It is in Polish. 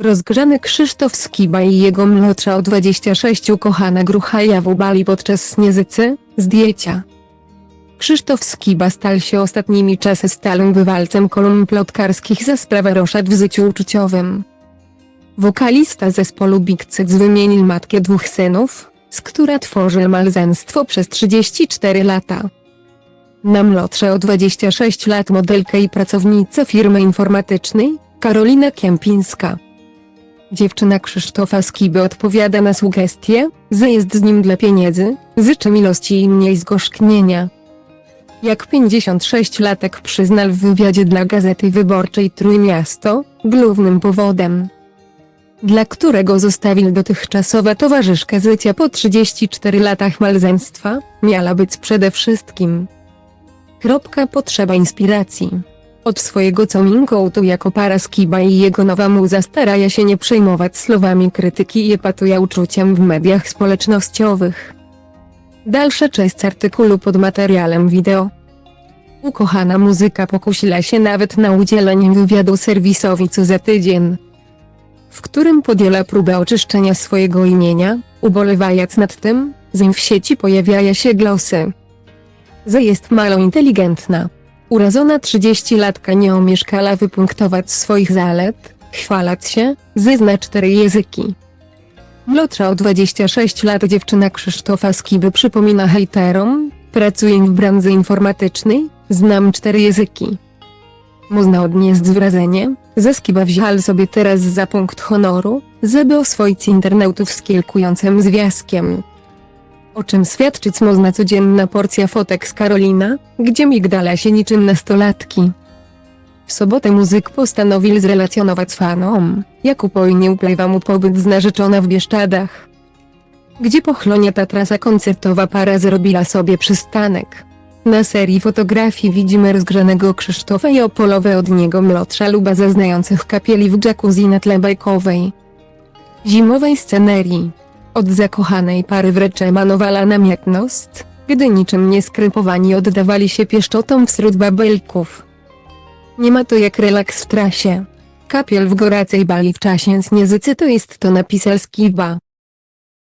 Rozgrzany Krzysztof Skiba i jego młodsza o 26 ukochana grucha Jawu bali podczas Sniezycy, zdjęcia. Krzysztof Skiba stał się ostatnimi czasy stałym bywalcem kolumn plotkarskich za sprawę roszad w życiu uczuciowym. Wokalista zespołu Big Cyc wymienił matkę dwóch synów, z która tworzy małżeństwo przez 34 lata. Na młodsze o 26 lat modelkę i pracownicę firmy informatycznej, Karolina Kępińska. Dziewczyna Krzysztofa Skiby odpowiada na sugestie, że jest z nim dla pieniędzy, życzy miłości i mniej zgorzknienia. Jak 56-latek przyznał w wywiadzie dla Gazety Wyborczej Trójmiasto, głównym powodem, dla którego zostawił dotychczasowa towarzyszka życia po 34 latach małżeństwa, miała być przede wszystkim. Kropka potrzeba inspiracji. Od swojego coming-outu jako para Skiba i jego nowa muza stara się nie przejmować słowami krytyki i epatuje uczuciem w mediach społecznościowych. Dalsza część artykułu pod materiałem wideo. Ukochana muzyka pokusiła się nawet na udzielenie wywiadu serwisowi co za tydzień, w którym podjęła próbę oczyszczenia swojego imienia, ubolewając nad tym, że w sieci pojawiają się głosy, że jest mało inteligentna. Urazona 30-latka nie omieszkała wypunktować swoich zalet, chwalać się, że zna cztery języki. Młodsza o 26 lat dziewczyna Krzysztofa Skiby przypomina hejterom, pracuję w branży informatycznej, znam cztery języki. Można odnieść wrażenie, że Skiba wziął sobie teraz za punkt honoru, żeby oswoić internautów z kilkującym związkiem. O czym świadczyć można codzienna porcja fotek z Karolina, gdzie migdala się niczym nastolatki. W sobotę muzyk postanowił zrelacjonować fanom, jak upojnie upływa mu pobyt z narzeczona w Bieszczadach. Gdzie pochloniata trasa koncertowa para zrobiła sobie przystanek. Na serii fotografii widzimy rozgrzanego Krzysztofa i opolowe od niego młodsza luba zaznających kapieli w jacuzzi na tle bajkowej. Zimowej scenerii. Od zakochanej pary wręcz emanowała namiętność, gdy niczym nie skrypowani oddawali się pieszczotom wśród babelków. Nie ma to jak relaks w trasie. Kapiel w goracej bali w czasie Snieżycy to jest to napisał Skiba.